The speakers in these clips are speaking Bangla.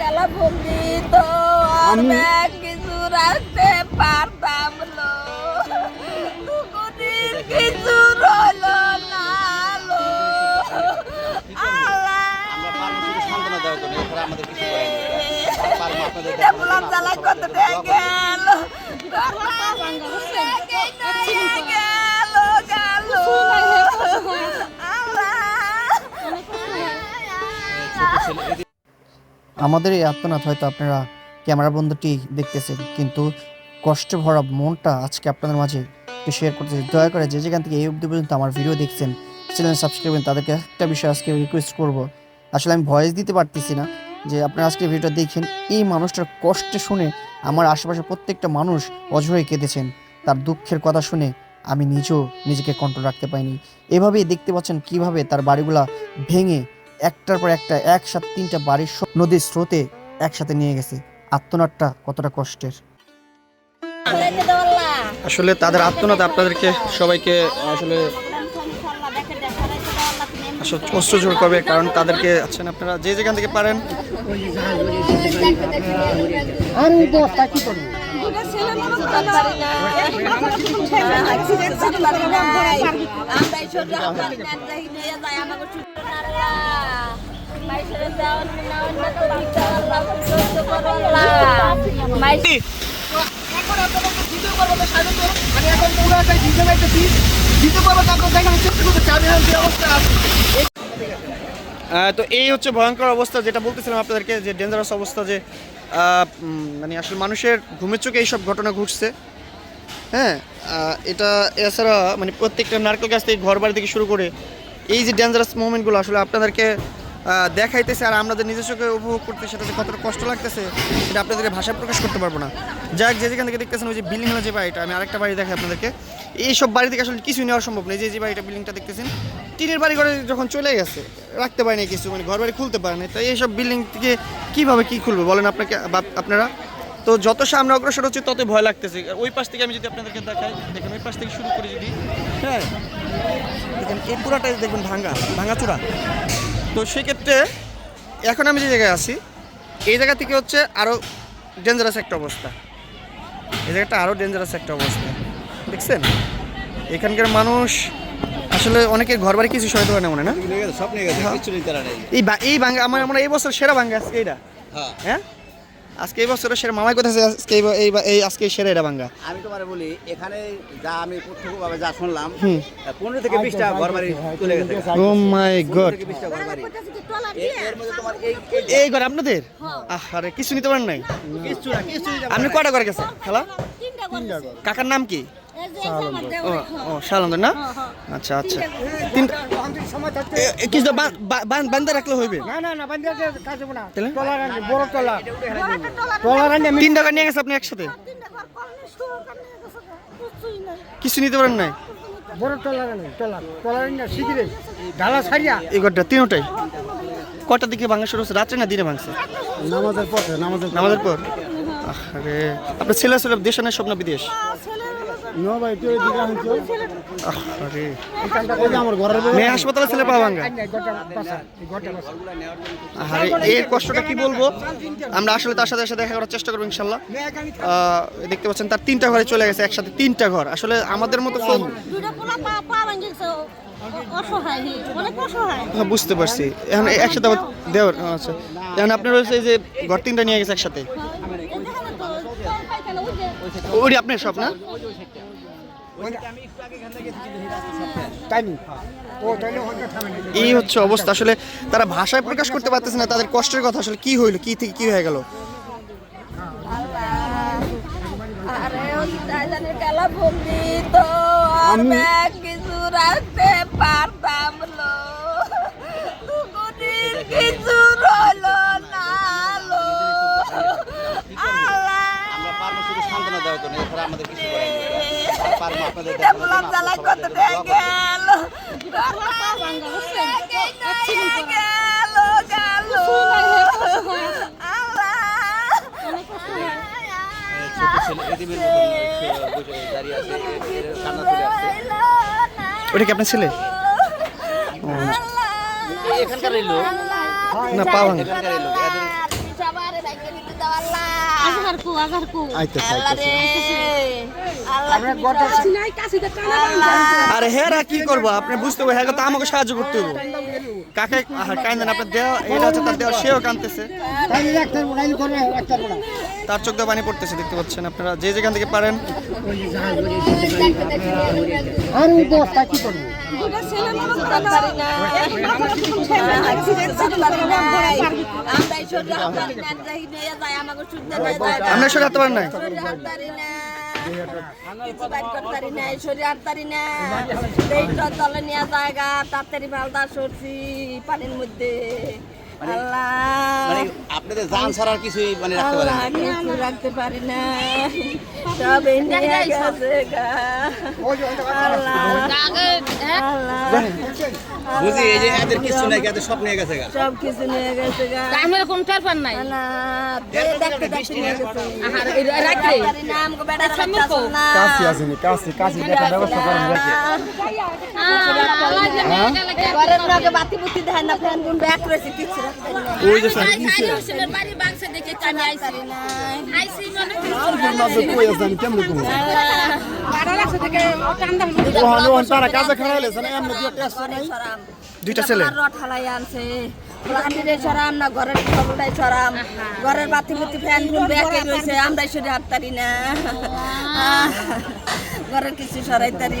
গেলা ভঙ্গিত আর ব্যাগ কিছু রাখতে পারতাম লো দুকুনির কিছু রইল না লো আল্লাহ আমরা পারব শুধু সান্ত্বনা দেওয়ার জন্য এছাড়া আমাদের কিছু করার নেই। পারব আপনাদের এটা বলার জ্বালা কত গেল। গেল। গেল আল্লাহ। আমাদের এই আত্মনাথ হয়তো আপনারা ক্যামেরা বন্ধুটি দেখতেছেন, কিন্তু কষ্টে ভরা মনটা আজকে আপনাদের মাঝে একটু শেয়ার করতে দয়া করে যে যেখান থেকে এই অবধি পর্যন্ত আমার ভিডিও দেখছেন চ্যানেল সাবস্ক্রাইব তাদেরকে একটা বিষয় আজকে রিকোয়েস্ট করব। আসলে আমি ভয়েস দিতে পারতেছি না, যে আপনারা আজকে ভিডিওটা দেখেন, এই মানুষটার কষ্টে শুনে আমার আশেপাশে প্রত্যেকটা মানুষ অঝরে কেঁদেছেন। তার দুঃখের কথা শুনে আমি নিজেও নিজেকে কন্ট্রোল রাখতে পাইনি এভাবেই দেখতে পাচ্ছেন কীভাবে তার বাড়িগুলা ভেঙে একটার পর একটা একসাথে তিনটা বাড়ির সব নদীর স্রোতে একসাথে নিয়ে গেছে। আত্মনাটটা কতটা কষ্টের। আসলে তাদের আত্মনাথ আপনাদেরকে সবাইকে আসলে আসলে অস্ত্র জোর করবে কারণ তাদেরকে আছেন আপনারা। যে যেখান থেকে পারেন। মাইসি অবস্থা তো এই হচ্ছে ভয়ঙ্কর অবস্থা যেটা বলতেছিলাম আপনাদেরকে, যে ডেঞ্জারাস অবস্থা, যে মানে আসলে মানুষের ঘুমের চোখে এইসব ঘটনা ঘটছে। হ্যাঁ এটা এছাড়া মানে প্রত্যেকটা নারকেল গাছ থেকে ঘর বাড়ি থেকে শুরু করে এই যে ডেঞ্জারাস মোমেন্টগুলো আসলে আপনাদেরকে দেখাইতেছে আর আমরা যে চোখে উপভোগ করতে সেটাতে কতটা কষ্ট লাগতেছে সেটা আপনাদেরকে ভাষায় প্রকাশ করতে পারব না। যাক যে যেখান থেকে দেখতেছেন ওই যে বিল্ডিং হলো যে বাড়িটা, আমি আরেকটা বাড়ি দেখাই আপনাদেরকে। এইসব বাড়ি থেকে আসলে কিছুই নেওয়া সম্ভব নেই। যে যে বাড়িটা বিল্ডিংটা দেখতেছেন, টিনের বাড়ি ঘরে যখন চলে গেছে, রাখতে পারে না কিছু মানে ঘর বাড়ি খুলতে পারে না তো এইসব বিল্ডিং থেকে কীভাবে কী খুলবে বলেন আপনাকে আপনারা? তো যত সামনে অগ্রসর হচ্ছে তত ভয় লাগতেছে। ওই পাশ থেকে আমি যদি আপনাদেরকে দেখাই, দেখেন ওই পাশ থেকে শুরু করি যদি। হ্যাঁ দেখেন এই পুরাটাই দেখবেন ভাঙ্গা ভাঙাচুরা তো সেক্ষেত্রে এখন আমি যে জায়গায় আছি এই জায়গা থেকে হচ্ছে আরও ডেঞ্জারাস একটা অবস্থা। এই জায়গাটা আরও ডেঞ্জারাস একটা অবস্থা। দেখছেন? এখানকার মানুষ আসলে অনেকে ঘর বাড়ি কিছু সহায়তা হয় না মনে না? পারে নাই এই বাঙ্গা এই ভাঙ্গা আমার আমরা এই বছর সেরা বাঙ্গা আজকে এইটা। হ্যাঁ। হ্যাঁ? আজকে এই বছরের সেরা মামাই কোথায় আজকে এই এই আজকে সেরা এটা ভাঙ্গা আমি তোমার বলি এখানে যা আমি প্রত্যক্ষভাবে যা শুনলাম। পনেরো থেকে বিশটা ঘর বাড়ি চলে গেছে। ও মাই গড ঘর এই ঘর আপনাদের? আরে কিছু নিতে পারেন নাই? কিচ্ছু না নিতে আপনি। কয়টা করে গেছে খেলা? কাকার নাম কি? ও ও শালন্দর না? আচ্ছা আচ্ছা। তিন এ- এ, কিছু বান্ধা রাখলে হইবে? না না না বান্ধে কাজ হবে না। তাহলে? টলার আনবে বড় টলা টলার আনবে। তিন টাকা নিয়ে গেছে আপনি একসাথে? কিছু নিতে পারেন নাই? বড় টলার আনবে টলার টলার আনবে শিখিরে ঢালা ছাড়িয়া এই ঘরটা তিনটাই। কটার দিকে ভাঙা শুরু হচ্ছে রাত্রে না দিনে ভাঙছে? নামাজের পথে নামাজের নামাজের পর? আরে আপনার ছেলে ছেলে দেশ না স্বপ্ন বিদেশ? মেয়ে হাসপাতালে ছেলে পাওয়া ভাঙ্গা। আরে এর কষ্টটা কি বলব? আমরা আসলে তার সাথে সাথে দেখা করার চেষ্টা করব ইনশাল্লাহ। দেখতে পাচ্ছেন তার তিনটা ঘরে চলে গেছে একসাথে তিনটা ঘর। আসলে আমাদের মতো হ্যাঁ, বুঝতে পারছি। এখন একসাথে দেওয়ার আচ্ছা। এখন আপনার হচ্ছে এই যে ঘর তিনটা নিয়ে গেছে একসাথে। ওই আপনার সব না টাইমিং ও তাইলে হয়তো থামে না এই হচ্ছে অবস্থা আসলে তারা ভাষায় প্রকাশ করতে পারতেছে না তাদের কষ্টের কথা আসলে কি হইল কি থেকে কি হয়ে গেল? ব্যাগ কিছু রাখতে পারতাম লো আছে এর কান্না চলে আসছে ওটা কি আপনার ছেলে? এখানকার লোক। না পা ভাঙা এখানকার লোক। এদের সবার দাও আল্লাহ আল্লাহ নাই আরে হেরা কি করব? আপনি বুঝতে হবে হ্যাঁ তো আমাকে সাহায্য করতে হবে কাকে দেওয়া এটা হচ্ছে তার দেওয়া সেও কাঁদতেছে তার চোখ দিয়ে পানি পড়তেছে দেখতে পাচ্ছেন আপনারা। যে যেখান থেকে পারেন। পারি না। আমরা শরীরে হাত পারেন নাই? জায়গা, তাড়াতাড়ি মালদা সরছি পানির মধ্যে মানে আপনাদের জান ছাড়ার কিছুই মানে রাখতে পারেন না। কিছু রাখতে পারি না সব নিয়ে গেছে গা বুঝি এই যে এদের কিছু নাই এদের সব নিয়ে গেছে গা সব কিছু নিয়ে গেছে গা আমার কোন টারফার নাই না দেখতে দেখতে নিয়ে গেছে আহার রাখলে পারি না আমাকে বেড়া কাশি আসেনি কাশি কাশি দেখা ব্যবস্থা করেন ঘরের লগে বাতি বুতি দেয় না ফ্যান গুন ব্যাক করেছে কিছু ওই যে বাড়ি বাংসে দেখে আমি আইছি। আইছি মানে আল্লাহ সরাম দুইটা ছেলে। রড হালাই আনছে। প্লান্টিরে সরাম না ঘরের খবরটাই সরাম। ঘরের বাতি বুতি ফ্যান গুন ব্যাকে রয়েছে। আমরা শুধু হাঁটতারি না। ঘরের কিছু সরাইতারি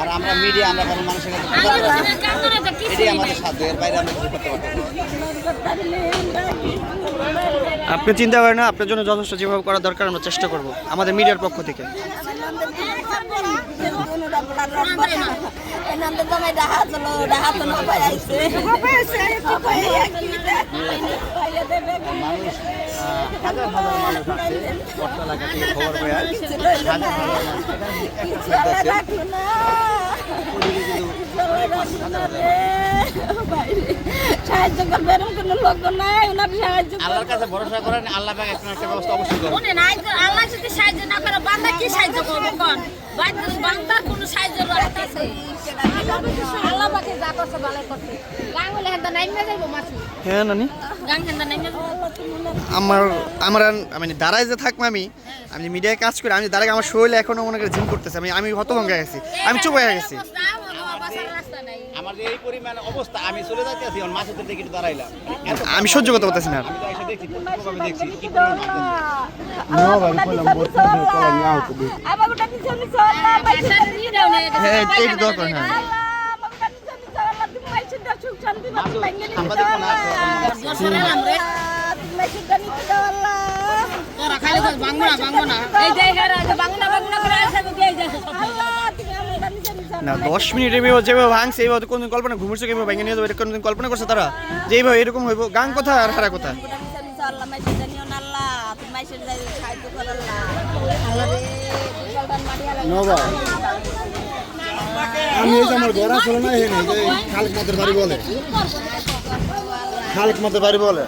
আর আমরা মিডিয়া আমরা কোনো মানুষের কাছে এটাই আমাদের সাধ্য, এর বাইরে আমরা কিছু করতে পারব না। বাইর করতে পারি না আমরা কিছু আপনি চিন্তা করেন না, আপনার জন্য যথেষ্ট যেভাবে করা দরকার, আমরা চেষ্টা করব আমাদের মিডিয়ার পক্ষ থেকে এনাদের জামাই ডাহা চলো ডাহা তো নবাই আইছে মানুষ হাজার হাজার মানুষ আছে কষ্ট থেকে খবর পেয়ে সাহায্য করবে এরকম কোনো লোক নাই ওনার সাহায্য আল্লাহর কাছে ভরসা করেন আল্লাহ পাক একটা একটা ব্যবস্থা অবশ্যই করবেন মনে নাই আল্লাহ যদি সাহায্য না করে বান্দা কি সাহায্য করবে কোন? বান্দা কোনো সাহায্য রাখতে আছে আল্লাহ পাকে যা করছে ভালো করছে। গাং হলে হেন্দা নাইমে যাইবো মাছু হ্যাঁ নানি। গাং হেন্দা নাইমে আমার আমার আর- মানে দাঁড়ায় যে থাকব আমি আমি মিডিয়ায় কাজ করি আমি দাঁড়ায় আমার শরীরে এখনও মনে করে জিম করতেছে আমি আমি হতভঙ্গ গেছি। আমি চুপ হয়ে গেছি। আমার যে এই পরিমাণ অবস্থা আমি চলে আছি আমার মাছের দিকে একটু দাঁড়াইলাম আমি সহ্য করতে পারতেছি না না হ্যাঁ এই দোয়া করেন হ্যাঁ আমাদের কোনো বছরে আমরা তোরা খালি কস বাঙ্গো না বাঙ্গো না এই যে হেরা যে বাঙ্গো না বাঙ্গো না করে আসে তো দিয়ে যাচ্ছে সব না, দশ মিনিট এভাবে যেভাবে ভাঙছে, এইভাবে কোনদিন কল্পনা ঘুমিয়েছে কীভাবে ভেঙে নিয়ে যাবে, এটা কোনদিন কল্পনা করছে তারা? যে এইভাবে এরকম হইব গান কথা আর হারা কথা আমি এই যে আমার ঘোড়া ছিল না এখানে, যে বাড়ি বলে। বাড়ি বলে।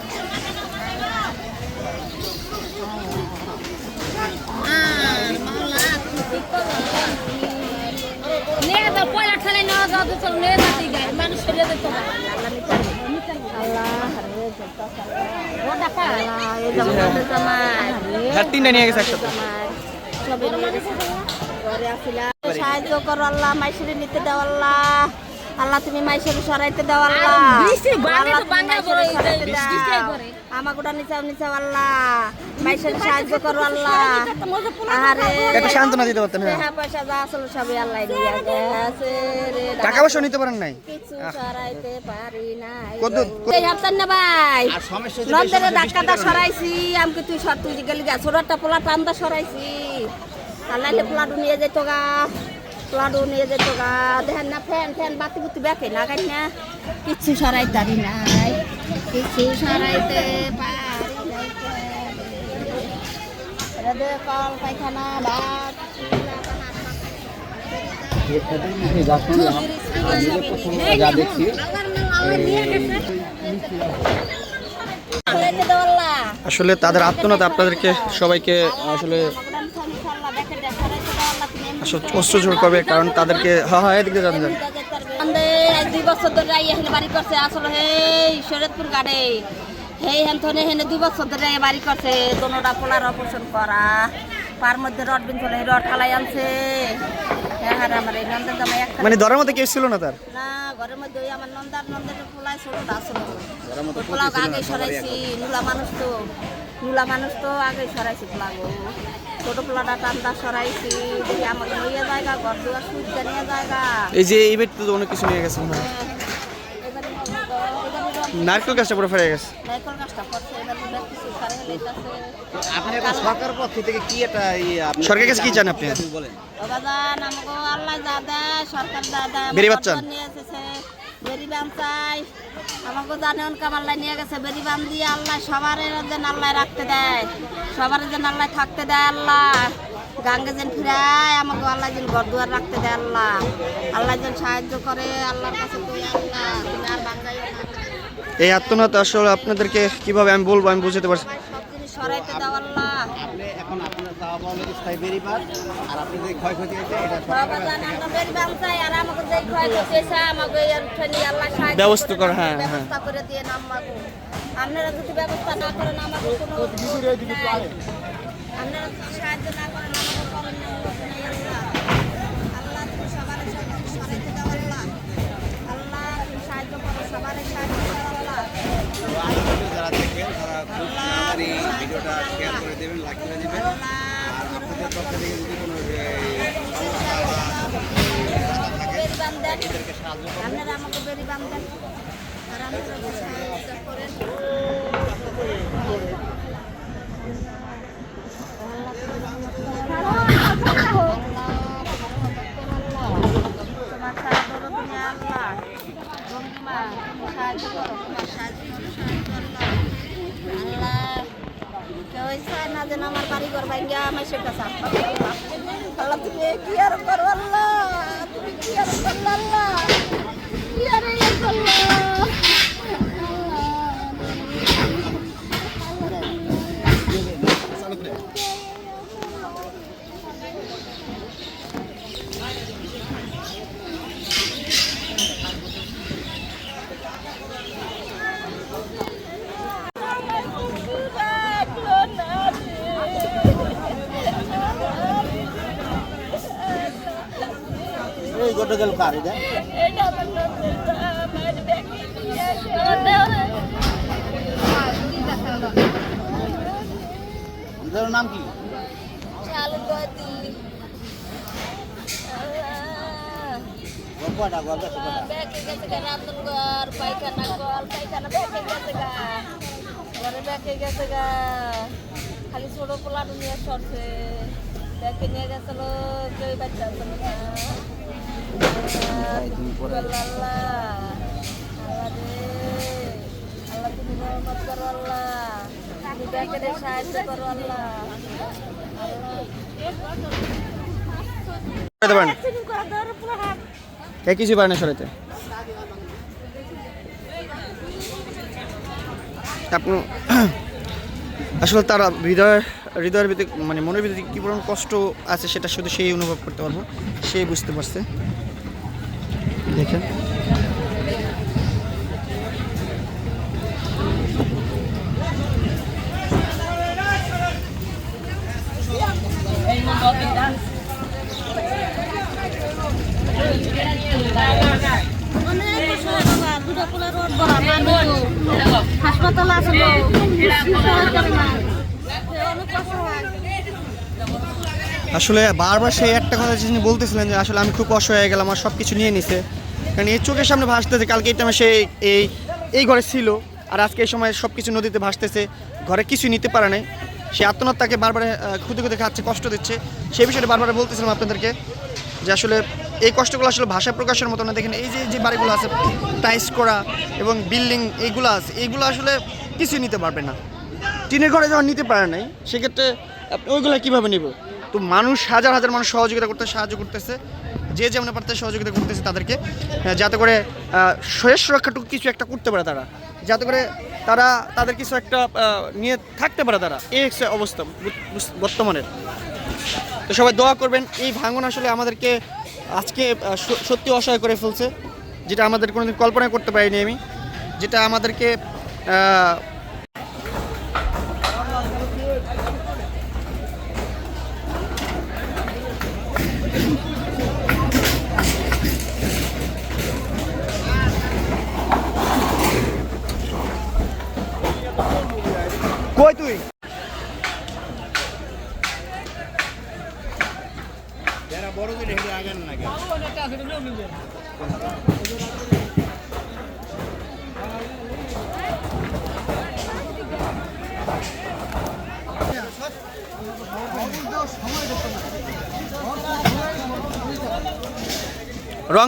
তিনটা নিয়ে গেছে একসাথে। সাহায্য করো আল্লাহ মাইশুরি নিতে দাও আল্লাহ আল্লাহ তুমি মাইসেরে সরাইতে দাও আল্লাহ। আল্লাহ। করে আমাকে ওটা নিচাও নিচাও আল্লাহ। মাইসেরে সাহায্য করো আল্লাহ। আরে একটা সান্ত্বনা দিতে পারতেন হ্যাঁ? পয়সা যা আসলে সবই আল্লাহ দিয়ে গেছে রে টাকা পয়সা নিতে পারেন নাই? কিছু সরাইতে পারি নাই। কত- এই না ভাই? ডাক্তারটা সরাইছি আমাকে তুই সর তুই গেলি গা ছোটটা পোলা টান্দা সরাইছি। নাইলে পোলাডু নিয়ে যেত গা। পোলাডু নিয়ে যেত গা। দেখেন না, ফ্যান ফ্যান, বাতি বুতি বেঁকে লাগাই না। কিচ্ছু সরাই পারি নাই। কিছু সরাইতে আসলে তাদের আত্মনাথ আপনাদেরকে সবাইকে আসলে অস্ত্র জোর করবে কারণ তাদেরকে হ্যাঁ হ্যাঁ এদিকে যান যান। দুই বছর ধরে আই এখানে বাড়ি করছে আসলে হেই শরীয়তপুর গাড়ে হেই হেন থনে হেনে দুই বছর ধরে বাড়ি করছে দোনোটা পোলার অপারেশন করা। পার মধ্যে রড বিন চলে রড ঠালাই আনছে। হ্যাঁ হ্যাঁ আমার এই নন্দের জামাই একটা মানে ধরার মধ্যে কেউ ছিল না তার? না ঘরের মধ্যে ওই আমার নন্দার নন্দের পোলাই ছোটটা আসলো পোলাও আগে সরাইছি নুলা মানুষ তো নুলা মানুষ তো আগে সরাইছি পোলাগো ছোট পোলাটা টান্দা সরাইছি দেখি আমাকে লইয়া জায়গা ঘর দুয়ার সুইচটা নিয়ে জায়গা এই যে এই তো অনেক কিছু নিয়ে গেছে না এবারে এবারে নারকেল গাছটা পুরো ফেরে গেছে। নাইকল গাছটা পড়ছে এবার কিছু আপনি সরকার পক্ষ থেকে কি একটা ইয়ে আপনি সরকারের কাছে কি চান আপনি? বলেন। আমাকে আল্লাহ সরকার বেরি বাচ্চান? নিয়ে এসেছে। বেরি বাম চাই। আমাকে জানে কামাল্লাই নিয়ে গেছে বেরি বাম দিয়ে আল্লাহ সবার যেন আল্লাহ রাখতে দেয় সবার যেন আল্লাহ থাকতে দেয় আল্লাহ। গাঙ্গে যেন ফিরায় আমাকে আল্লাহ যেন ঘর দুয়ার রাখতে দেয় আল্লাহ। আল্লাহ যেন সাহায্য করে আল্লাহর কাছে তুই আল্লাহ। তুমি আর বাঙ্গাইও এই আত্মনাথ আসলে আপনাদেরকে কীভাবে আমি বলব আমি বুঝতে পারছি। সব জিনিস সরাইতে দাও আল্লাহ। পাওয়া হলো স্থায়ী বেরিবাদ আর আপনি যে ক্ষয়ক্ষতি হয়েছে এটা ব্যবস্থা করে, হ্যাঁ, হ্যাঁ। ব্যবস্থা করে দিয়ে নামাগো আপনারা যদি ব্যবস্থা না করেন আমাকে কোনো আপনারা সাহায্য না করেন আমাকে করেন না, আল্লাহ। আল্লাহ তুমি সবার সাহায্য সরাইতে দাও আল্লাহ। আল্লাহ তুমি সাহায্য করো সবার সাহায্য করো আল্লাহ। যারা দেখবেন তারা খুব তাড়াতাড়ি ভিডিওটা শেয়ার করে দেবেন লাইক করে দেবেন। আপনাদের পক্ষ থেকে যদি কোনো বাম দেন আপনারা আমাকে বেরি বাম দেন আর আপনারা সাহায্য করেন তোমার সাহায্য করো তোমার সাহায্য আল্লাহ আল্লাহ কেউ চায় না যেন আমার বাড়ি ঘর ভাঙ্গা আমার সেটা আল্লাহ, তুমি কি আর করো, আল্লাহ? তুমি কি আর করল, আল্লাহ? কি আর করল? গোটা গেল কার এটা? আপনার নাম কি? গল্পটা গল্প কটা? ব্যাগে গেছে গা রান্ধন ঘর পায়খানা কল পায়খানা ব্যাগে গেছে গা ঘরে ব্যাগে গেছে গা খালি ছোট পোলাটা নিয়ে সরছে। ব্যাগে নিয়ে গেছিল কেউ বাচ্চা আসলো না। কিছু পারে না সরাতে আপনি আসলে তারা হৃদয় হৃদয়ের ভিতরে মানে মনের ভিতরে কী পরিমাণ কষ্ট আছে সেটা শুধু সেই অনুভব করতে পারব সেই বুঝতে পারছে। হাসপাতাল আসলো বারবার সেই একটা কথা যিনি বলতেছিলেন যে আসলে আমি খুব অসহায় হয়ে গেলাম, আমার সব কিছু নিয়ে নিছে। কারণ এই চোখের সামনে ভাসতেছে। কালকে এই টাইমে সে এই এই ঘরে ছিল আর আজকে এই সময় সব কিছু নদীতে ভাসতেছে। ঘরে কিছু নিতে পারে নাই। সে আত্মনাথ তাকে বারবার খুদে খুদে খাচ্ছে, কষ্ট দিচ্ছে। সেই বিষয়টা বারবার বলতেছিলাম আপনাদেরকে যে আসলে এই কষ্টগুলো আসলে ভাষা প্রকাশের মতো না। দেখেন এই যে যে বাড়িগুলো আছে টাইস করা এবং বিল্ডিং এইগুলো আছে এইগুলো আসলে কিছুই নিতে পারবে না। টিনের ঘরে যখন নিতে পারে নাই, সেক্ষেত্রে আপনি ওইগুলো কীভাবে নিব? তো মানুষ হাজার হাজার মানুষ সহযোগিতা করতে সাহায্য করতেছে। যে যেমন পারতে সহযোগিতা করতেছে তাদেরকে যাতে করে শেষ রক্ষাটুকু কিছু একটা করতে পারে তারা। যাতে করে তারা, তাদের কিছু একটা নিয়ে থাকতে পারে তারা। এই হচ্ছে অবস্থা বর্তমানের। তো সবাই দোয়া করবেন, এই ভাঙন আসলে আমাদেরকে আজকে সত্যি অসহায় করে ফেলছে, যেটা আমাদের কোনোদিন কল্পনা করতে পারিনি আমি, যেটা আমাদেরকে রং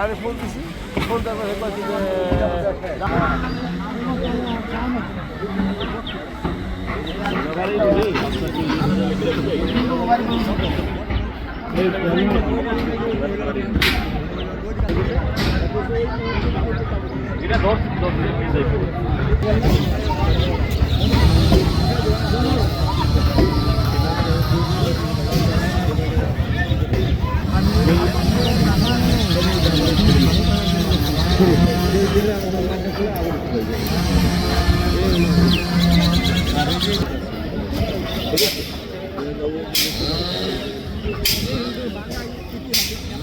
আমি ফোন দিছি ফোন তারপরে Thank you. এটা দশ দশ ঠিক আছে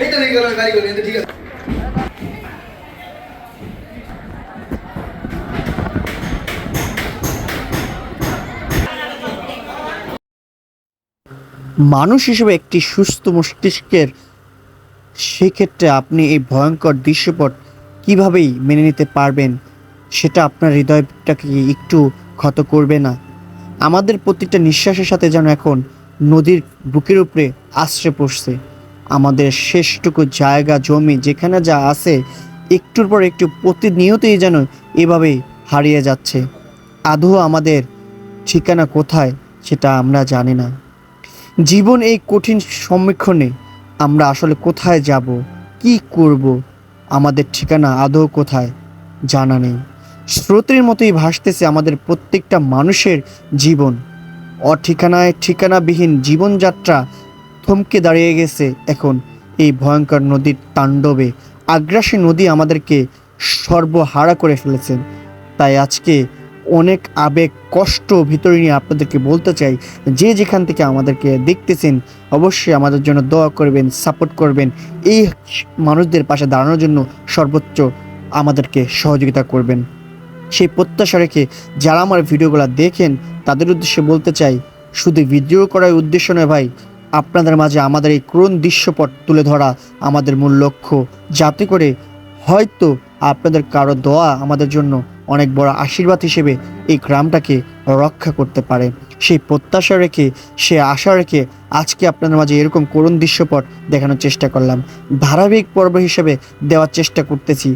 এইটা নিয়ে গেল গাড়ি করে ঠিক আছে মানুষ হিসেবে একটি সুস্থ মস্তিষ্কের সেক্ষেত্রে আপনি এই ভয়ঙ্কর দৃশ্যপট কিভাবেই মেনে নিতে পারবেন, সেটা আপনার হৃদয়টাকে একটু ক্ষত করবে না। আমাদের প্রতিটা নিঃশ্বাসের সাথে যেন এখন নদীর বুকের উপরে আশ্রে পড়ছে। আমাদের শেষটুকু জায়গা, জমি, যেখানে যা আছে, একটুর পর একটু প্রতিনিয়তই যেন এভাবেই হারিয়ে যাচ্ছে। আদৌ আমাদের ঠিকানা কোথায়, সেটা আমরা জানি না। জীবন এই কঠিন সম্মুখীনে আমরা আসলে কোথায় যাব, কি করব, আমাদের ঠিকানা, আদৌ কোথায়, জানা নেই। স্রোতের মতোই ভাসতেছে আমাদের প্রত্যেকটা মানুষের জীবন। অঠিকানায় ঠিকানাবিহীন জীবনযাত্রা থমকে দাঁড়িয়ে গেছে এখন এই ভয়ঙ্কর নদীর তাণ্ডবে। আগ্রাসী নদী আমাদেরকে সর্বহারা করে ফেলেছেন তাই আজকে অনেক আবেগ, কষ্ট ভিতরে নিয়ে আপনাদেরকে বলতে চাই, যে যেখান থেকে আমাদেরকে দেখতেছেন, অবশ্যই আমাদের জন্য দোয়া করবেন, সাপোর্ট করবেন। এই মানুষদের পাশে দাঁড়ানোর জন্য সর্বোচ্চ আমাদেরকে সহযোগিতা করবেন। সেই প্রত্যাশা রেখে যারা আমার ভিডিওগুলো দেখেন, তাদের উদ্দেশ্যে বলতে চাই, শুধু ভিডিও করার উদ্দেশ্য নয় ভাই, আপনাদের মাঝে আমাদের এই করুণ দৃশ্যপট তুলে ধরা আমাদের মূল লক্ষ্য। যাতে করে হয়তো আপনাদের কারও দোয়া আমাদের জন্য অনেক বড় আশীর্বাদ হিসেবে এই গ্রামটাকে রক্ষা করতে পারে। সেই প্রত্যাশা রেখে, সে আশা রেখে আজকে আপনাদের মাঝে এরকম করুণ দৃশ্যপট দেখানোর চেষ্টা করলাম। ধারাবাহিক পর্ব হিসেবে দেওয়ার চেষ্টা করতেছি।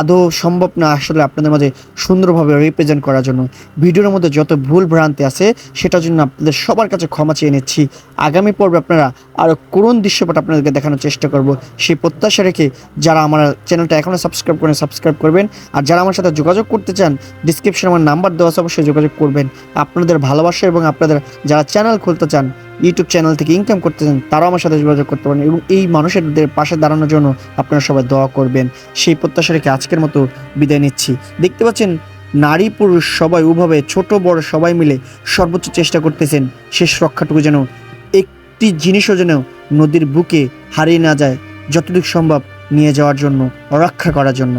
আদৌ সম্ভব না আসলে আপনাদের মাঝে সুন্দরভাবে রিপ্রেজেন্ট করার জন্য। ভিডিওর মধ্যে যত ভুল ভ্রান্তি আছে, সেটার জন্য আপনাদের সবার কাছে ক্ষমা চেয়ে নিচ্ছি। আগামী পর্বে আপনারা আরও করুণ দৃশ্যপট আপনাদেরকে দেখানোর চেষ্টা করব। সেই প্রত্যাশা রেখে যারা আমার চ্যানেলটা এখনও সাবস্ক্রাইব করেন সাবস্ক্রাইব করবেন। আর যারা আমার সাথে যোগাযোগ করতে চান ডিসক্রিপশনে আমার নাম্বার দেওয়া আছে, অবশ্যই যোগাযোগ করবেন। আপনাদের ভালোবাসা এবং আপনাদের যারা চ্যানেল খুলতে চান ইউটিউব চ্যানেল থেকে ইনকাম করতে চান তারাও আমার সাথে যোগাযোগ করতে পারেন এবং এই মানুষের পাশে দাঁড়ানোর জন্য আপনারা সবাই দোয়া করবেন। সেই প্রত্যাশা রেখে আজকের মতো বিদায় নিচ্ছি। দেখতে পাচ্ছেন, নারী পুরুষ সবাই উভাবে ছোট, বড় সবাই মিলে সর্বোচ্চ চেষ্টা করতেছেন, শেষ রক্ষাটুকু যেন একটি জিনিসও যেন নদীর বুকে হারিয়ে না যায়, যতটুকু সম্ভব নিয়ে যাওয়ার জন্য, রক্ষা করার জন্য।